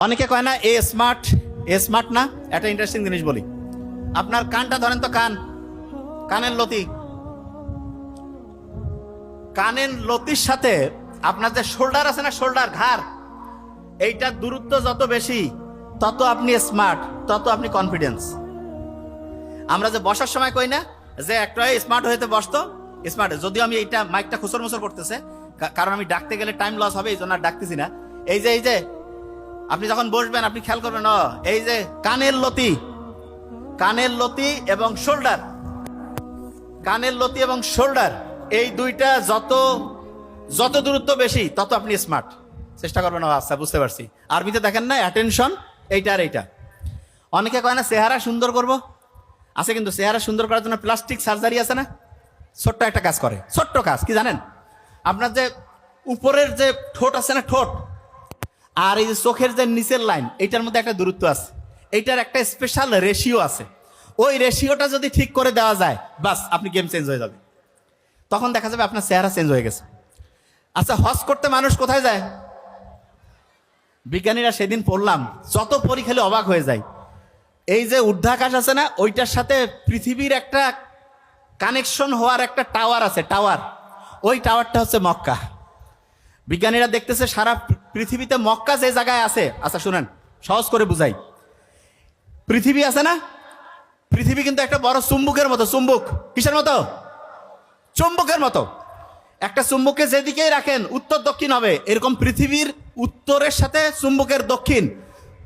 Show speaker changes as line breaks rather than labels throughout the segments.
অনেকে কয় না, এ স্মার্ট এ স্মার্ট না, একটা ইন্টারেস্টিং জিনিস বলি। আপনার কানটা ধরেন তো কান, কানের লতি। কানের লতির সাথে আপনার যে শোল্ডার আছে না শোল্ডার ঘাড় এইটার দূরত্ব যত বেশি, তত আপনি স্মার্ট তত আপনি কনফিডেন্স আমরা যে বসার সময় কই না, যে একটা স্মার্ট হইতে বসতো স্মার্ট যদিও আমি এইটা মাইকটা খুসর মুসর করতেছে কারণ আমি ডাকতে গেলে টাইম লস হবে এই জন্য ডাকতেছি না। এই যে এই যে আপনি যখন বসবেন, আপনি খেয়াল করবেন, ও, এই যে কানের লতি কানের লতি এবং শোল্ডার, কানের লতি এবং শোল্ডার, এই দুইটা যত যত দূরত্ব বেশি, তত আপনি স্মার্ট চেষ্টা করবেন আচ্ছা বুঝতে পারছি। আরবিতে দেখেন না অ্যাটেনশন এইটা আর এইটা। অনেকে কয় না, চেহারা সুন্দর করব? আছে কিন্তু চেহারা সুন্দর করার জন্য প্লাস্টিক সার্জারি আছে না? ছোট্ট একটা কাজ করে, ছোট্ট কাজ, কি জানেন? আপনার যে উপরের যে ঠোঁট আছে না, ঠোঁট আর এই যে চোখের যে নিচের লাইন এইটার মধ্যে একটা দূরত্ব আছে। এইটার একটা স্পেশাল রেশিও আছে। ওই রেশিওটা যদি ঠিক করে দেওয়া যায়, বাস, আপনি গেম চেঞ্জ হয়ে যাবে। তখন দেখা যাবে আপনার চেহারা চেঞ্জ হয়ে গেছে। আচ্ছা হজ করতে মানুষ কোথায় যায়? বিজ্ঞানীরা সেদিন পড়লাম, যত পরী খেলে অবাক হয়ে যায়। এই যে ঊর্ধ্বাকাশ আছে না, ওইটার সাথে পৃথিবীর একটা কানেকশন হওয়ার একটা টাওয়ার আছে টাওয়ার ওই টাওয়ারটা হচ্ছে মক্কা। বিজ্ঞানীরা দেখতেছে সারা পৃথিবীতে মক্কা যে জায়গায় আছে আচ্ছা শুনেন, সহজ করে বুঝাই। পৃথিবী আছে না? পৃথিবী কিন্তু একটা বড় চুম্বুকের মতো, চুম্বক। কিসের মতো? চুম্বকের মতো। একটা চুম্বকে যেদিকেই রাখেন, উত্তর দক্ষিণ হবে। এরকম পৃথিবীর উত্তরের সাথে চুম্বকের দক্ষিণ।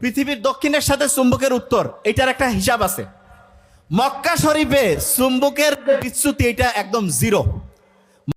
পৃথিবীর দক্ষিণের সাথে চুম্বকের উত্তর, এটার একটা হিসাব আছে। মক্কা শরীফে চুম্বকের বিচ্যুতি, এটা একদম জিরো